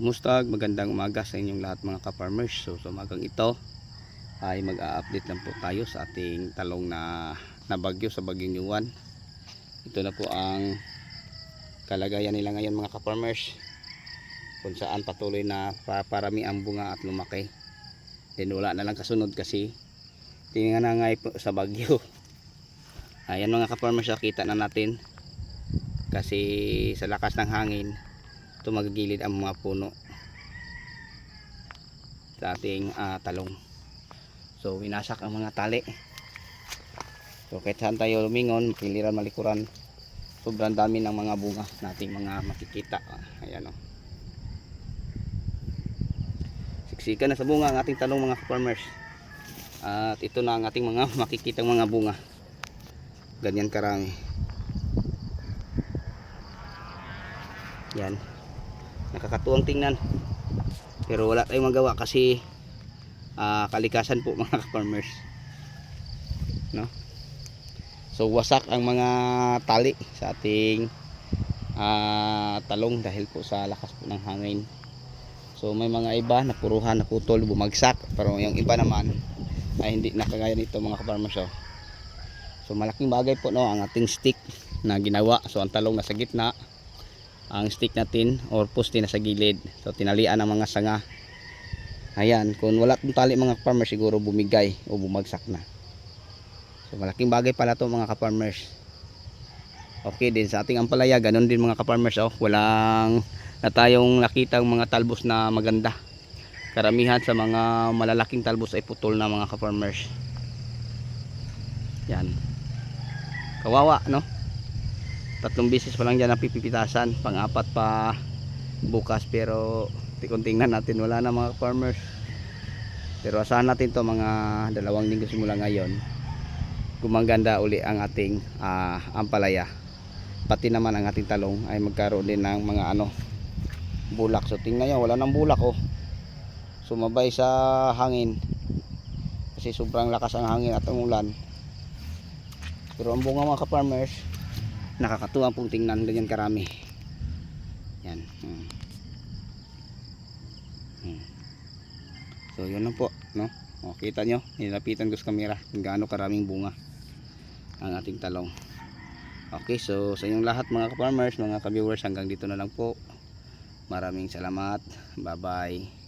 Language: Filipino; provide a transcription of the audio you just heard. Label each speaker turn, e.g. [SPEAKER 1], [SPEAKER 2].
[SPEAKER 1] Kumusta? Magandang umaga sa inyong lahat mga ka-farmers. So sa umagang ito ay mag-a-update lang po tayo sa ating talong na nabagyo sa Bagyong Yuan. Ito na po ang kalagayan nila ngayon mga ka-farmers. Kung saan patuloy na paparami ang bunga at lumaki. Then wala na lang kasunod kasi tingnan na nga po sa Bagyo. Ayan mga ka-farmers, nakita na natin kasi sa lakas ng hangin tumagilid ang mga puno sa ating ah, talong. So winasak ang mga tali. So kahit saan tayo lumingon piliran malikuran sobrang dami ng mga bunga nating mga makikita. Ayan o siksikan na sa bunga ang ating talong mga farmers at ito na ang ating mga makikitang mga bunga. Ganyan karami. Yan nakakatuwang tingnan. Pero wala tayong magawa kasi ah, kalikasan po mga farmers no? So wasak ang mga tali sa ating ah, talong dahil po sa lakas po ng hangin. So may mga iba na puruhan naputol bumagsak. Pero yung iba naman ay hindi nakagaya nito mga farmers oh. so malaking bagay po no ang ating stick na ginawa. So ang talong nasa gitna ang stick natin or poste na sa gilid. So tinalian ang mga sanga. Ayan kung wala tong tali mga farmers siguro bumigay o bumagsak na. So malaking bagay pala to mga ka-farmers. Okay din sa ating ampalaya ganun din mga ka-farmers oh. Walang na tayong nakitang mga talbos na maganda. Karamihan sa mga malalaking talbos ay putol na mga ka-farmers. Yan. Kawawa no tatlong beses pa lang dyan napipipitasan pang-apat pa bukas pero tingnan natin. Wala na mga farmers. Pero asahan natin to mga dalawang linggo simula ngayon. Gumaganda uli ang ating ah, ampalaya. Pati naman ang ating talong ay magkaroon din ng mga ano bulak. So tingnan nyo wala nang bulak oh. Sumabay sa hangin. Kasi sobrang lakas ang hangin at ang ulan. Pero ang bunga mga ka-farmers nakakatuwa pong tingnan ganyan karami. Yan. Hmm. Hmm. so yun lang po no? O, kita nyo nilapitan ko sa camera kung gaano karaming bunga ang ating talong. Okay so sa inyong lahat mga ka-farmers mga ka-viewers hanggang dito na lang po. Maraming salamat. Bye bye